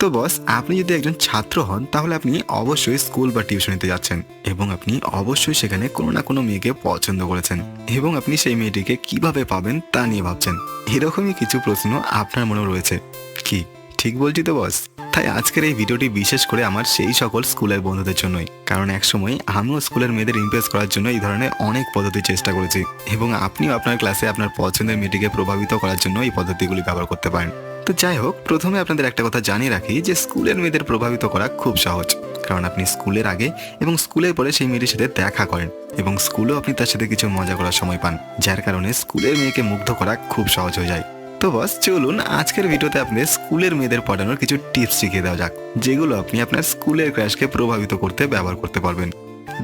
তো বস, আপনি যদি একজন ছাত্র হন, তাহলে আপনি অবশ্যই স্কুল বা টিউশনিতে যাচ্ছেন এবং আপনি অবশ্যই সেখানে কোনো না কোনো মেয়েকে পছন্দ করেছেন এবং আপনি সেই মেয়েটিকে কীভাবে পাবেন তা নিয়ে ভাবছেন। এরকমই কিছু প্রশ্ন আপনার মনে রয়েছে। কি? ঠিক বলছি তো বস? তাই আজকের এই ভিডিওটি বিশেষ করে আমার সেই সকল স্কুলের বন্ধুদের জন্যই। কারণ একসময় আমিও স্কুলের মেয়েদের ইমপ্রেস করার জন্য এই ধরনের অনেক পদ্ধতি চেষ্টা করেছি এবং আপনিও আপনার ক্লাসে আপনার পছন্দের মেয়েটিকে প্রভাবিত করার জন্য এই পদ্ধতিগুলি ব্যবহার করতে পারেন। তো যাই হোক, প্রথমে আপনাদের একটা কথা জানিয়ে রাখি যে স্কুলের মেয়েদের প্রভাবিত করা খুব সহজ। কারণ আপনি স্কুলের আগে এবং স্কুলের পরে সেই মেয়েটির সাথে দেখা করেন এবং স্কুলেও আপনি তার সাথে কিছু মজা করার সময় পান, যার কারণে স্কুলের মেয়েকে মুগ্ধ করা খুব সহজ হয়ে যায়। তো বস চলুন আজকের ভিডিওতে আপনি স্কুলের মেয়েদের পড়ানোর কিছু টিপস শিখিয়ে দেওয়া যাক, যেগুলো আপনি আপনার স্কুলের ক্র্যাশকে প্রভাবিত করতে ব্যবহার করতে পারবেন।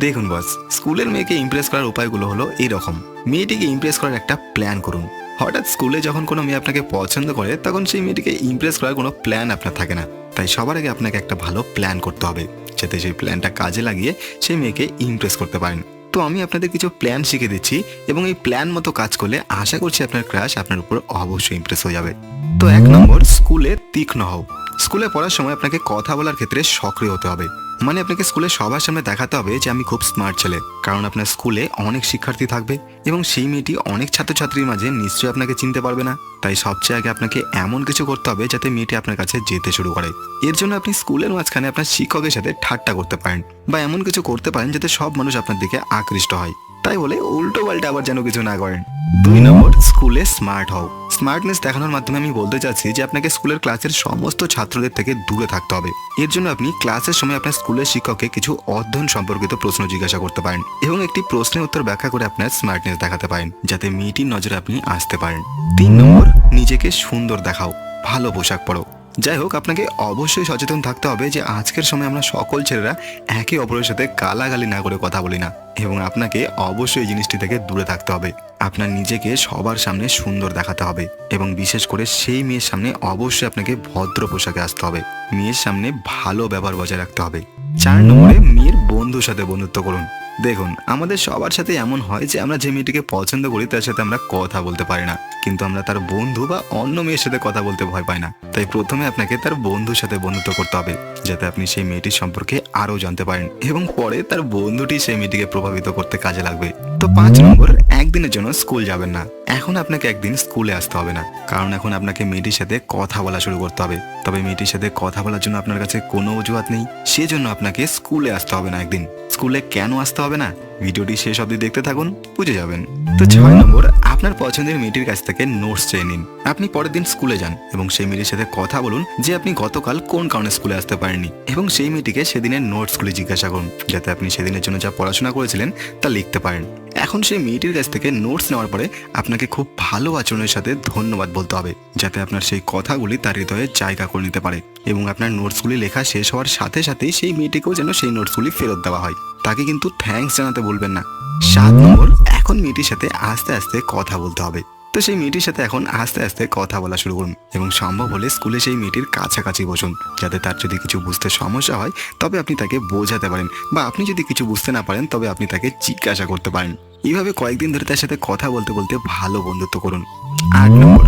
দেখুন বস স্কুলের মেয়েকে ইমপ্রেস করার উপায়গুলো হলো এই রকম মেয়েটিকে ইমপ্রেস করার একটা প্ল্যান করুন। হঠাৎ স্কুলে যখন কোনো মেয়ে আপনাকে পছন্দ করে, তখন সেই মেয়েটিকে ইমপ্রেস করার কোনো প্ল্যান আপনার থাকে না। তাই সবার আগে আপনাকে একটা ভালো প্ল্যান করতে হবে, যাতে সেই প্ল্যানটা কাজে লাগিয়ে সেই মেয়েকে ইমপ্রেস করতে পারেন। তো আমি আপনাদের কিছু প্ল্যান শিখে দিচ্ছি এবং এই প্ল্যান মতো কাজ করলে আশা করছি আপনার ক্রাশ আপনার উপর অবশ্যই ইমপ্রেস হয়ে যাবে। তো এক নম্বর স্কুলে তীক্ষ্ণ হও। স্কুলে পড়ার সময় আপনাকে কথা বলার ক্ষেত্রে সক্রিয় হতে হবে। মানে আপনাকে স্কুলে সবার সামনে দেখাতে হবে যে আমি খুব স্মার্ট ছেলে। কারণ আপনার স্কুলে অনেক শিক্ষার্থী থাকবে এবং সেই মেয়েটি অনেক ছাত্রছাত্রীর মাঝে নিশ্চয়ই আপনাকে চিনতে পারবে না। তাই সবচেয়ে আগে আপনাকে এমন কিছু করতে হবে যাতে মেয়েটি আপনার কাছে যেতে শুরু করে। এর জন্য আপনি স্কুলের মাঝখানে আপনার শিক্ষকের সাথে ঠাট্টা করতে পারেন বা এমন কিছু করতে পারেন যাতে সব মানুষ আপনার দিকে আকৃষ্ট হয়। তাই বলে উল্টো পাল্টা আবার যেন কিছু না করেন। দুই নম্বর, স্কুলে স্মার্ট হও। স্মার্টনেস দেখানোর মাধ্যমে আমি বলতে চাচ্ছি যে আপনাকে স্কুলের ক্লাসের সমস্ত ছাত্রদের থেকে দূরে থাকতে হবে। এর জন্য আপনি ক্লাসের সময় আপনার স্কুলের শিক্ষককে কিছু অধ্যয়ন সম্পর্কিত প্রশ্ন জিজ্ঞাসা করতে পারেন এবং একটি প্রশ্নের উত্তর ব্যাখ্যা করে আপনার স্মার্টনেস দেখাতে পারেন, যাতে মেয়েটির নজরে আপনি আসতে পারেন। তিন নম্বর, নিজেকে সুন্দর দেখাও, ভালো পোশাক পরো। যাই হোক, আপনাকে অবশ্যই সচেতন থাকতে হবে যে আজকের সময় আমরা সকল ছেলেরা একে অপরের সাথে গালাগালি না করে কথা বলি না এবং আপনাকে অবশ্যই এই জিনিসটি থেকে দূরে থাকতে হবে। আপনার নিজেকে সবার সামনে সুন্দর দেখাতে হবে এবং বিশেষ করে সেই মেয়ের সামনে অবশ্যই আপনাকে ভদ্র পোশাকে আসতে হবে। মেয়ের সামনে ভালো ব্যবহার বজায় রাখতে হবে। চার নম্বরে মেয়ের বন্ধুর সাথে বন্ধুত্ব করুন। দেখুন, আমাদের সবার সাথে এমন হয় যে আমরা যে মেয়েটিকে পছন্দ করি, তার সাথে আমরা কথা বলতে পারি না। কিন্তু আমরা তার বন্ধু বা অন্য মেয়ের সাথে কথা বলতে ভয় পাই না। তাই প্রথমে আপনাকে তার বন্ধুর সাথে বন্ধুত্ব করতে হবে, যাতে আপনি সেই মেয়েটির সম্পর্কে আরও জানতে পারেন এবং পরে তার বন্ধুটি সেই মেয়েটিকে প্রভাবিত করতে কাজে লাগবে। তো পাঁচ নম্বর, একদিনের জন্য স্কুল যাবেন না। এখন আপনাকে একদিন স্কুলে আসতে হবে না। কারণ এখন আপনাকে মেয়েটির সাথে কথা বলা শুরু করতে হবে। তবে মেয়েটির সাথে কথা বলার জন্য আপনার কাছে কোনো অজুহাত নেই। সেজন্য আপনাকে স্কুলে আসতে হবে না একদিন। স্কুলে কেন আসতে হবে না? ভিডিওটি শেষ অবধি দেখতে থাকুন, বুঝে যাবেন। তো ছয় নম্বর আপনার পছন্দের মেয়েটির কাছ থেকে নোটস চেয়ে নিন। আপনি পরের দিন স্কুলে যান এবং সেই মেয়েটির সাথে কথা বলুন যে আপনি গতকাল কোন কারণে স্কুলে আসতে পারেননি এবং সেই মেয়েটিকে সেদিনের নোটসগুলি জিজ্ঞাসা করুন, যাতে আপনি সেদিনের জন্য যা পড়াশোনা করেছিলেন তা লিখতে পারেন। এখন সেই মেয়েটির কাছ থেকে নোটস নেওয়ার পরে আপনাকে খুব ভালো আচরণের সাথে ধন্যবাদ বলতে হবে, যাতে আপনার সেই কথাগুলি তার হৃদয়ে জায়গা করে নিতে পারে এবং আপনার নোটসগুলি লেখা শেষ হওয়ার সাথে সাথেই সেই মেয়েটিকেও যেন সেই নোটসগুলি ফেরত দেওয়া হয়। তাকে কিন্তু থ্যাঙ্কস জানাতে বলবেন না। সাত নম্বর এখন মেয়েটির সাথে আস্তে আস্তে কথা বলতে হবে। তো সেই মেয়েটির সাথে এখন আস্তে আস্তে কথা বলা শুরু করুন এবং সম্ভব হলে স্কুলে সেই মেয়েটির কাছাকাছি বসুন, যাতে তার যদি কিছু বুঝতে সমস্যা হয়, তবে আপনি তাকে বোঝাতে পারেন বা আপনি যদি কিছু বুঝতে না পারেন, তবে আপনি তাকে জিজ্ঞাসা করতে পারেন। এইভাবে কয়েকদিন ধরে তার সাথে কথা বলতে বলতে ভালো বন্ধুত্ব করুন। আট নম্বর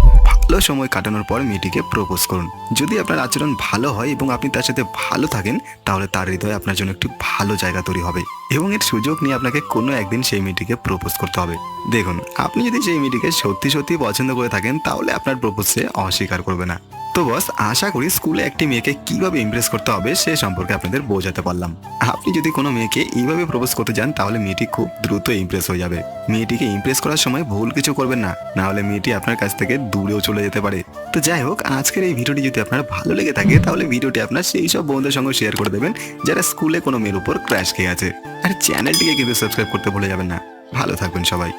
ভালো সময় কাটানোর পর মেয়েটিকে প্রপোজ করুন। যদি আপনার আচরণ ভালো হয় এবং আপনি তার সাথে ভালো থাকেন, তাহলে তার হৃদয়ে আপনার জন্য একটি ভালো জায়গা তৈরি হবে এবং এর সুযোগ নিয়ে আপনাকে কোনো একদিন সেই মেয়েটিকে প্রপোজ করতে হবে। দেখুন, আপনি যদি সেই মেয়েটিকে সত্যি সত্যি পছন্দ করে থাকেন, তাহলে আপনার প্রপোজ সে অস্বীকার করবে না। তো বস আশা করি স্কুলে একটি মেয়েকে কীভাবে ইমপ্রেস করতে হবে সে সম্পর্কে আপনাদের বোঝাতে পারলাম। আপনি যদি কোনো মেয়েকে এইভাবে প্রপোজ করতে যান, তাহলে মেয়েটি খুব দ্রুত ইমপ্রেস হয়ে যাবে। মেয়েটিকে ইমপ্রেস করার সময় ভুল কিছু করবেন না না হলে মেয়েটি আপনার কাছ থেকে দূরেও চলে যেতে পারে। তো যাই হোক, আজকের এই ভিডিওটি যদি আপনার ভালো লেগে থাকে, তাহলে ভিডিওটি আপনার সেই সব বন্ধুদের সঙ্গে শেয়ার করে দেবেন, যারা স্কুলে কোনো মেয়ের উপর ক্র্যাশ খেয়ে আছে। আর চ্যানেলটিকে কিন্তু সাবস্ক্রাইব করতে ভুলে যাবেন না। ভালো থাকবেন সবাই।